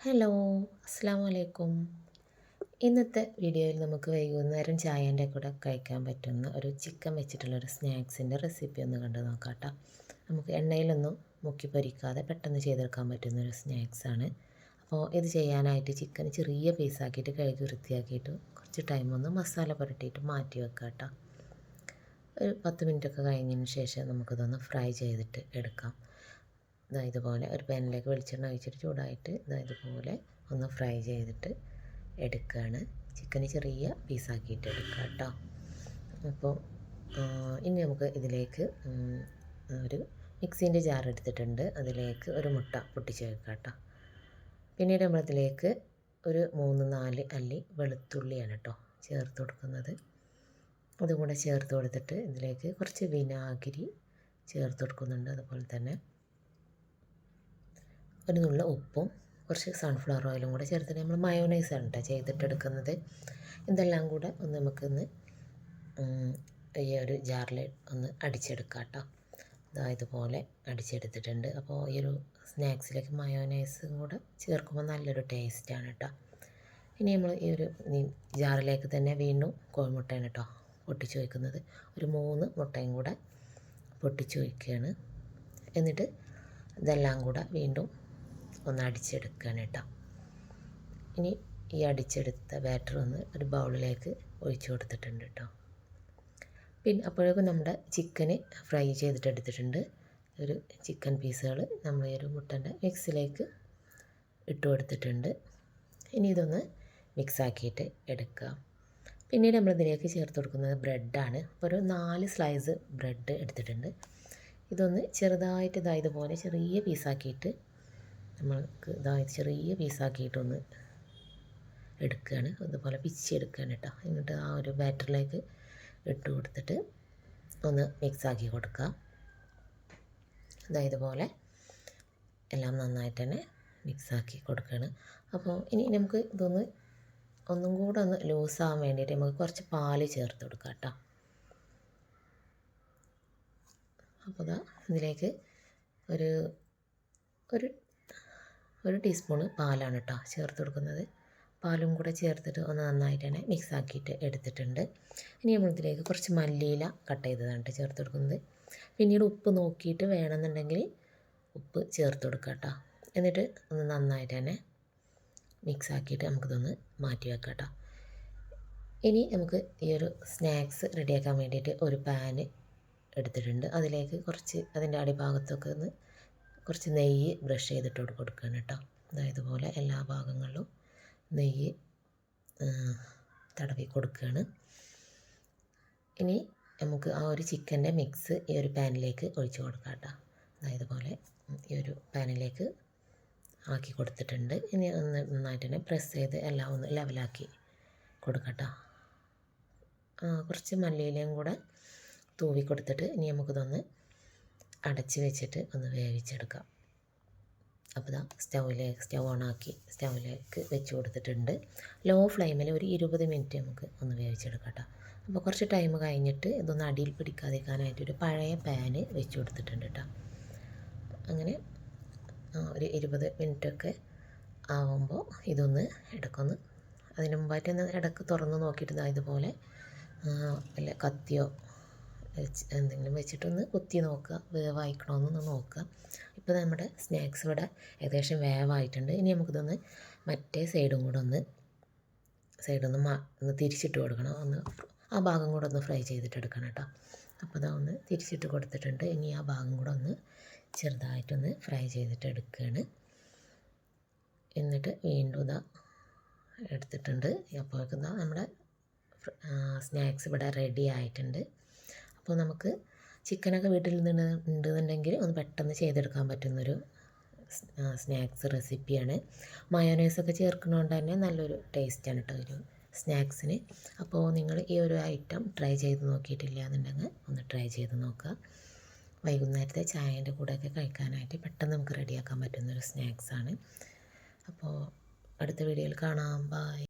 Hello അസ്സാം വലൈക്കും ഇന്നത്തെ വീഡിയോയിൽ നമുക്ക് വൈകുന്നേരം ചായന്റെ കൂടെ കഴിക്കാൻ പറ്റുന്ന ഒരു ചിക്കൻ വെച്ചിട്ടുള്ള ഒരു സ്നാക്സിന്റെ റെസിപ്പി ഒന്ന് കണ്ടു നോക്കാം കേട്ടോ നമുക്ക് എണ്ണയിലൊന്നും മുക്കി പൊരിക്കാതെ പെട്ടെന്ന് ചെയ്തെടുക്കാൻ പറ്റുന്ന ഒരു സ്നാക്സാണ്. അപ്പോൾ ഇത് ചെയ്യാനായിട്ട് ചിക്കൻ ചെറിയ പീസാക്കിയിട്ട് കഴുകി വൃത്തിയാക്കിയിട്ട് കുറച്ച് ടൈം ഒന്ന് മസാല പുരട്ടിയിട്ട് മാറ്റി വെക്കാം കേട്ടോ ഒരു പത്ത് മിനിറ്റൊക്കെ കഴിഞ്ഞതിന് ശേഷം നമുക്കിതൊന്ന് ഫ്രൈ ചെയ്തിട്ട് എടുക്കാം. ഇതാ ഇതുപോലെ ഒരു പാനിലേക്ക് വെളിച്ചെണ്ണ ഒഴിച്ചിട്ട് ചൂടായിട്ട് ഇതാ ഇതുപോലെ ഒന്ന് ഫ്രൈ ചെയ്തിട്ട് എടുക്കുകയാണ് ചിക്കൻ ചെറിയ പീസാക്കിയിട്ട് എടുക്കുക കേട്ടോ. അപ്പോൾ ഇനി നമുക്ക് ഇതിലേക്ക് ഒരു മിക്സീന്റെ ജാർ എടുത്തിട്ടുണ്ട്. അതിലേക്ക് ഒരു മുട്ട പൊട്ടിച്ച് വെക്കുക കേട്ടോ. പിന്നീട് നമ്മളതിലേക്ക് ഒരു മൂന്ന് നാല് അല്ലി വെളുത്തുള്ളിയാണ് കേട്ടോ ചേർത്ത് കൊടുക്കുന്നത്. അതും കൂടെ ചേർത്ത് കൊടുത്തിട്ട് ഇതിലേക്ക് കുറച്ച് വിനാഗിരി ചേർത്ത് കൊടുക്കുന്നുണ്ട് അതുപോലെ തന്നെ. ഒരു നുള്ള ഉപ്പും കുറച്ച് സൺഫ്ലവർ ഓയിലും കൂടെ ചേർത്തിട്ട് നമ്മൾ മയോണൈസാണ് കേട്ടോ ചെയ്തിട്ടെടുക്കുന്നത്. ഇതെല്ലാം കൂടെ ഒന്ന് നമുക്കൊന്ന് ഈ ഒരു ജാറിൽ ഒന്ന് അടിച്ചെടുക്കാം കേട്ടോ ഇതാ ഇതുപോലെ അടിച്ചെടുത്തിട്ടുണ്ട്. അപ്പോൾ ഈ ഒരു സ്നാക്സിലേക്ക് മയോനൈസും കൂടെ ചേർക്കുമ്പോൾ നല്ലൊരു ടേസ്റ്റാണ് കേട്ടോ ഇനി നമ്മൾ ഈ ഒരു ജാറിലേക്ക് തന്നെ വീണ്ടും കോഴിമുട്ടയാണ് കേട്ടോ പൊട്ടിച്ച് വയ്ക്കുന്നത് ഒരു മൂന്ന് മുട്ടയും കൂടെ പൊട്ടിച്ച് വയ്ക്കുകയാണ് എന്നിട്ട് ഇതെല്ലാം കൂടെ വീണ്ടും ഒന്ന് അടിച്ചെടുക്കുകയാണ് കേട്ടോ. ഇനി ഈ അടിച്ചെടുത്ത ബാറ്റർ ഒന്ന് ഒരു ബൗളിലേക്ക് ഒഴിച്ചു കൊടുത്തിട്ടുണ്ട് കേട്ടോ. പിന്നെ അപ്പോഴേക്കും നമ്മുടെ ചിക്കന് ഫ്രൈ ചെയ്തിട്ട് എടുത്തിട്ടുണ്ട്. ഒരു ചിക്കൻ പീസുകൾ നമ്മൾ ഈ ഒരു മുട്ടന്റെ മിക്സിലേക്ക് ഇട്ട് കൊടുത്തിട്ടുണ്ട്. ഇനി ഇതൊന്ന് മിക്സാക്കിയിട്ട് എടുക്കുക പിന്നീട് നമ്മളിതിലേക്ക് ചേർത്ത് കൊടുക്കുന്നത് ബ്രെഡാണ് ഒരു നാല് സ്ലൈസ് ബ്രെഡ് എടുത്തിട്ടുണ്ട്. ഇതൊന്ന് ചെറുതായിട്ട് ഇതായതുപോലെ ചെറിയ പീസാക്കിയിട്ട് നമ്മൾക്ക് ഇതാ ചെറിയ പീസാക്കിയിട്ടൊന്ന് എടുക്കുകയാണ്. അതുപോലെ എടുക്കുകയാണ് കേട്ടോ. എന്നിട്ട് ആ ഒരു ബാറ്ററിലേക്ക് ഇട്ട് കൊടുത്തിട്ട് ഒന്ന് മിക്സാക്കി കൊടുക്കുക. അതായത് പോലെ എല്ലാം നന്നായിട്ട് തന്നെ മിക്സാക്കി കൊടുക്കുകയാണ്. അപ്പോൾ ഇനി നമുക്ക് ഇതൊന്ന് ഒന്നും കൂടെ ഒന്ന് ലൂസാകാൻ വേണ്ടിയിട്ട് നമുക്ക് കുറച്ച് പാൽ ചേർത്ത് കൊടുക്കാം കേട്ടോ. അപ്പോൾ ഇതാ ഇതിലേക്ക് ഒരു ഒരു ഒരു ടീസ്പൂണ് പാലാണ് കേട്ടോ ചേർത്ത് കൊടുക്കുന്നത്. പാലും കൂടെ ചേർത്തിട്ട് ഒന്ന് നന്നായിട്ട് തന്നെ മിക്സ് ആക്കിയിട്ട് എടുത്തിട്ടുണ്ട്. ഇനി നമ്മളിതിലേക്ക് കുറച്ച് മല്ലിയില കട്ട് ചെയ്തതാണ് ചേർത്ത് കൊടുക്കുന്നത്. പിന്നീട് ഉപ്പ് നോക്കിയിട്ട് വേണമെന്നുണ്ടെങ്കിൽ ഉപ്പ് ചേർത്ത് കൊടുക്കുക കേട്ടോ എന്നിട്ട് ഒന്ന് നന്നായിട്ട് തന്നെ മിക്സ് ആക്കിയിട്ട് നമുക്കിതൊന്ന് മാറ്റി വെക്കാം കേട്ടോ ഇനി നമുക്ക് ഈ ഒരു സ്നാക്സ് റെഡിയാക്കാൻ വേണ്ടിയിട്ട് ഒരു പാന് എടുത്തിട്ടുണ്ട്. അതിലേക്ക് കുറച്ച് അതിന്റെ അടിഭാഗത്തൊക്കെ ഒന്ന് കുറച്ച് നെയ്യ് ബ്രഷ് ചെയ്തിട്ട് കൊടുക്കുകയാണ് കേട്ടോ. അതായത് പോലെ എല്ലാ ഭാഗങ്ങളിലും നെയ്യ് തടവി കൊടുക്കുകയാണ്. ഇനി നമുക്ക് ആ ഒരു ചിക്കന്റെ മിക്സ് ഈ ഒരു പാനിലേക്ക് ഒഴിച്ച് കൊടുക്കാം കേട്ടോ. അതായത് പോലെ ഈ ഒരു പാനിലേക്ക് ആക്കി കൊടുത്തിട്ടുണ്ട്. ഇനി ഒന്ന് നന്നായിട്ട് തന്നെ പ്രസ് ചെയ്ത് എല്ലാം ഒന്ന് ലെവലാക്കി കൊടുക്കട്ടോ കുറച്ച് മല്ലിയിലയും കൂടെ തൂവി കൊടുത്തിട്ട് ഇനി നമുക്കിതൊന്ന് അടച്ച് വെച്ചിട്ട് ഒന്ന് വേവിച്ചെടുക്കാം. അപ്പോൾ ഇതാ സ്റ്റൗവിലേക്ക് സ്റ്റൗ ഓണാക്കി സ്റ്റൗവിലേക്ക് വെച്ച് കൊടുത്തിട്ടുണ്ട്. ലോ ഫ്ലെയിമിൽ ഒരു ഇരുപത് മിനിറ്റ് നമുക്ക് ഒന്ന് വേവിച്ചെടുക്കാം കേട്ടോ. അപ്പോൾ കുറച്ച് ടൈം കഴിഞ്ഞിട്ട് ഇതൊന്ന് അടിയിൽ പിടിക്കാതിരിക്കാനായിട്ട് ഒരു പഴയ പാന് വെച്ച് കൊടുത്തിട്ടുണ്ട് കേട്ടോ. അങ്ങനെ ഒരു ഇരുപത് മിനിറ്റൊക്കെ ആവുമ്പോൾ ഇതൊന്ന് ഇടക്കൊന്ന് അതിന് മുമ്പായിട്ട് ഇടയ്ക്ക് തുറന്ന് നോക്കിയിട്ട് ഇതുപോലെ വല്ല കത്തിയോ എന്തെങ്കിലും വെച്ചിട്ടൊന്ന് കുത്തി നോക്കുക വേവായിക്കണമെന്നൊന്ന് നോക്കുക. ഇപ്പോൾ നമ്മുടെ സ്നാക്സ് ഇവിടെ ഏകദേശം വേവായിട്ടുണ്ട്. ഇനി നമുക്കിതൊന്ന് മറ്റേ സൈഡും കൂടെ ഒന്ന് സൈഡൊന്ന് മാ ഒന്ന് തിരിച്ചിട്ട് കൊടുക്കണം. ഒന്ന് ആ ഭാഗം കൂടെ ഒന്ന് ഫ്രൈ ചെയ്തിട്ട് എടുക്കണം കേട്ടോ. അപ്പോൾ ഇതാ ഒന്ന് തിരിച്ചിട്ട് കൊടുത്തിട്ടുണ്ട്. ഇനി ആ ഭാഗം കൂടെ ഒന്ന് ചെറുതായിട്ടൊന്ന് ഫ്രൈ ചെയ്തിട്ട് എടുക്കുകയാണ്. എന്നിട്ട് വീണ്ടും ഇതാ എടുത്തിട്ടുണ്ട്. അപ്പോഴേക്കും നമ്മുടെ സ്നാക്സ് ഇവിടെ റെഡി ആയിട്ടുണ്ട്. അപ്പോൾ നമുക്ക് ചിക്കനൊക്കെ വീട്ടിൽ നിന്ന് ഉണ്ടെന്നുണ്ടെങ്കിൽ ഒന്ന് പെട്ടെന്ന് ചെയ്തെടുക്കാൻ പറ്റുന്നൊരു സ്നാക്സ് റെസിപ്പിയാണ്. മയോനൈസൊക്കെ ചേർക്കുന്നതുകൊണ്ട് തന്നെ നല്ലൊരു ടേസ്റ്റാണ് കേട്ടോ ഒരു സ്നാക്സിന്. അപ്പോൾ നിങ്ങൾ ഈ ഒരു ഐറ്റം ട്രൈ ചെയ്ത് നോക്കിയിട്ടില്ല എന്നുണ്ടെങ്കിൽ ഒന്ന് ട്രൈ ചെയ്ത് നോക്കുക. വൈകുന്നേരത്തെ ചായന്റെ കൂടെയൊക്കെ കഴിക്കാനായിട്ട് പെട്ടെന്ന് നമുക്ക് റെഡിയാക്കാൻ പറ്റുന്നൊരു സ്നാക്സാണ്. അപ്പോൾ അടുത്ത വീഡിയോയിൽ കാണാം. ബായ്